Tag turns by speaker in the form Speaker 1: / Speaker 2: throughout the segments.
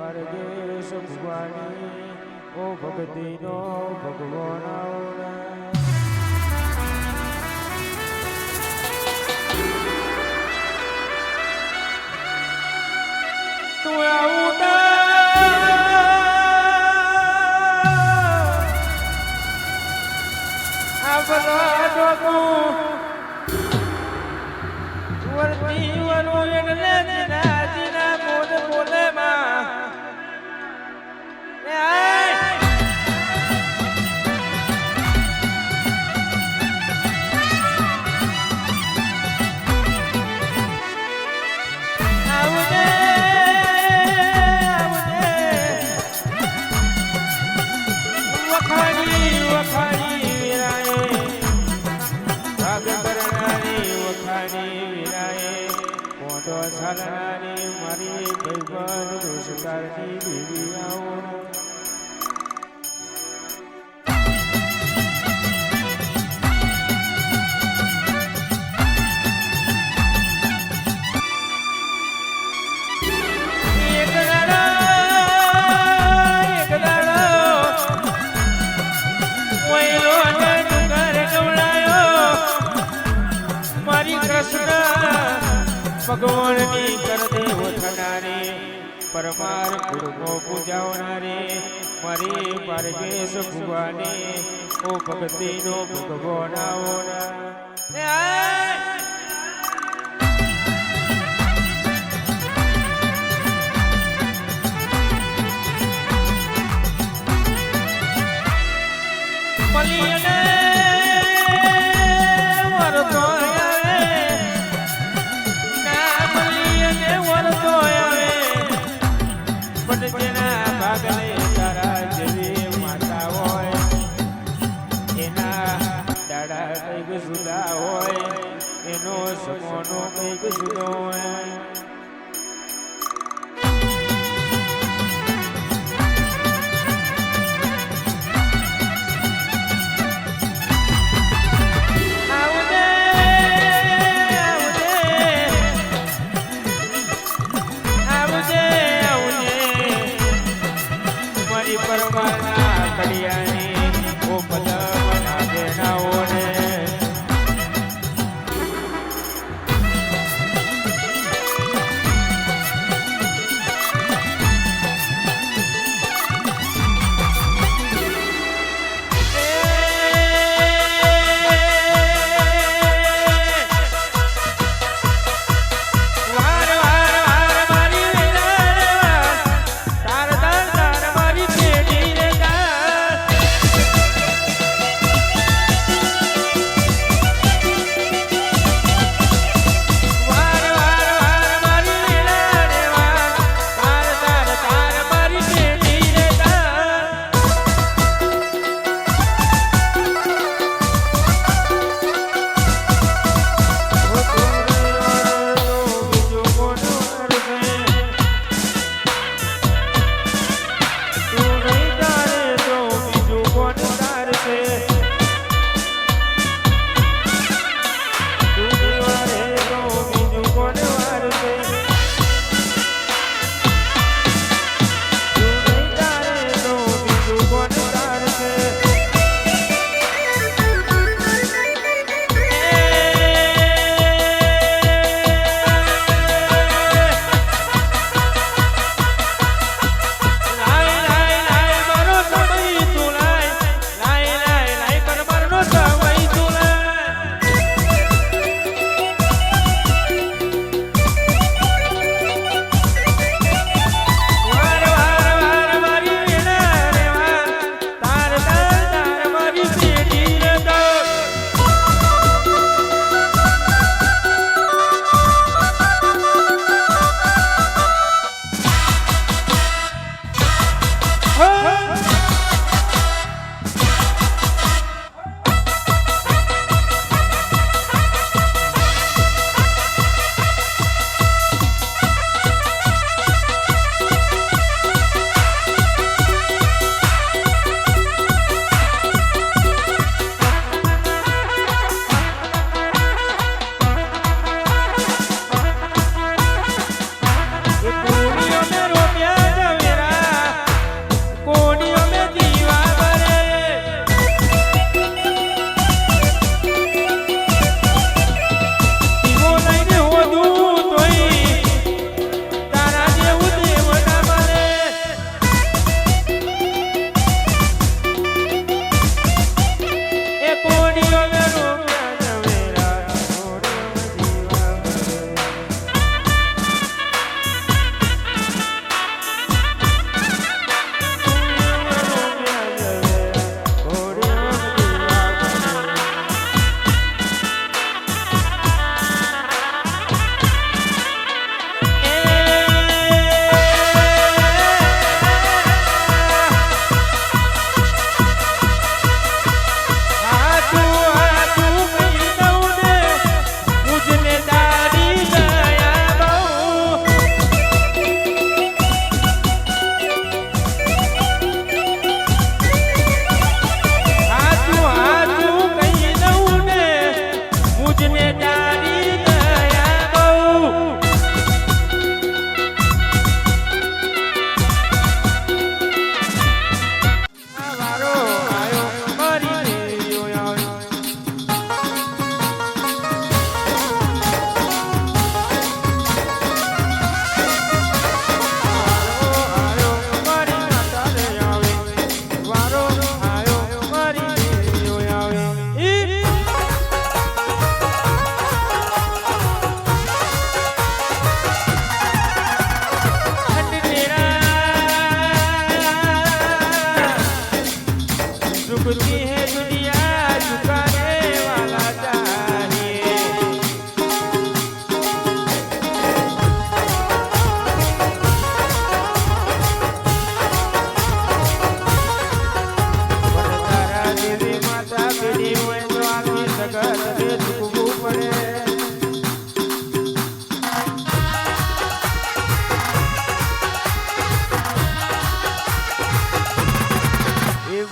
Speaker 1: ભારગેશ ભુવાની ઓ ભગતિનો ભગવાન. તું આવું ડોકું વરતી વરું એટલે ચાલનારી મારી ભાઈબંધ દોષકારની બીવી આવો ભગવાનની કરદેવ થનારી પરમાર ગુરુનો પૂજાવનારે મારી પારગેશ ભગવાને ઓ ભક્તિનો ભગવાન આવના જેના ભાગને તારા જેવી માતા હોય. એના દાડા કંઈક જુદા હોય. એનો સમોનો કંઈક જુદો હોય.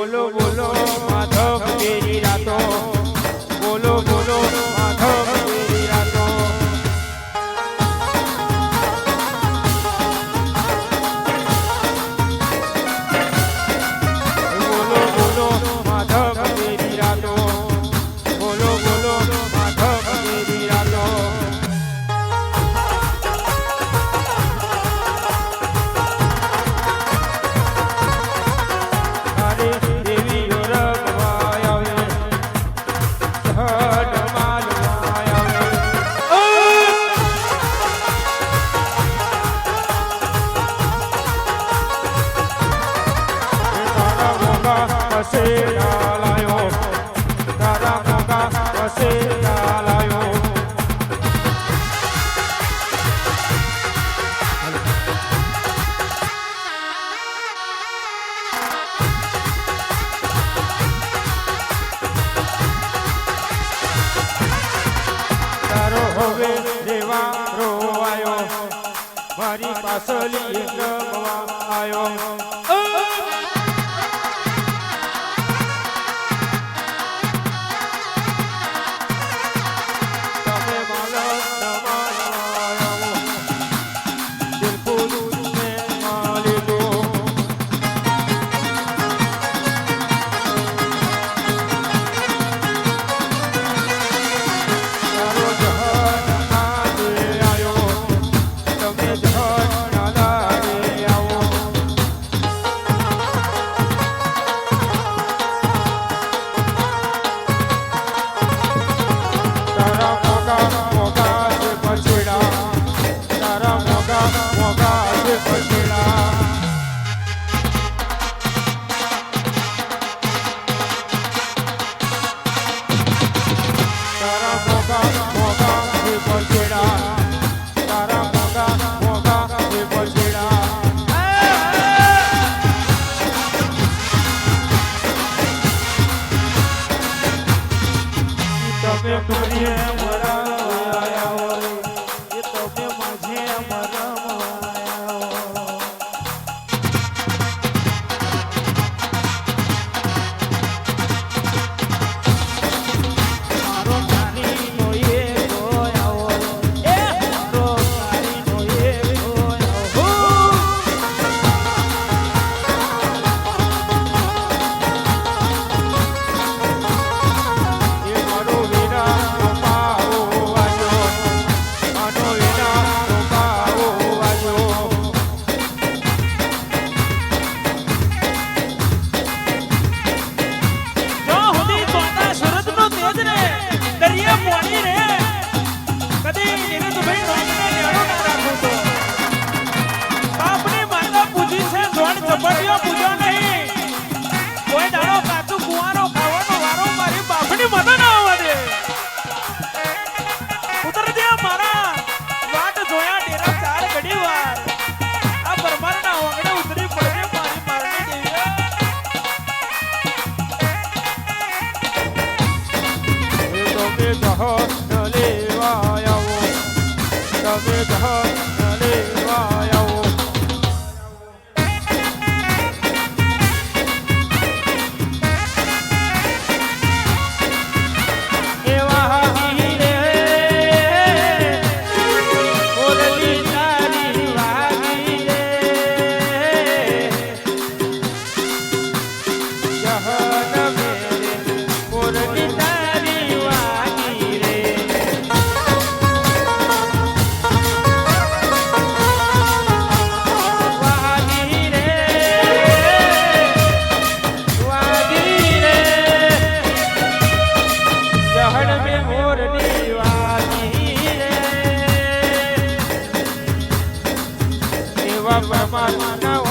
Speaker 1: বলো વસે લાયો તારા ગોગા વસે લાયો તારો હવે દેવા રોવાયો. મારી પાછળ એક ગવા આવ્યો horse. Muhammad. Now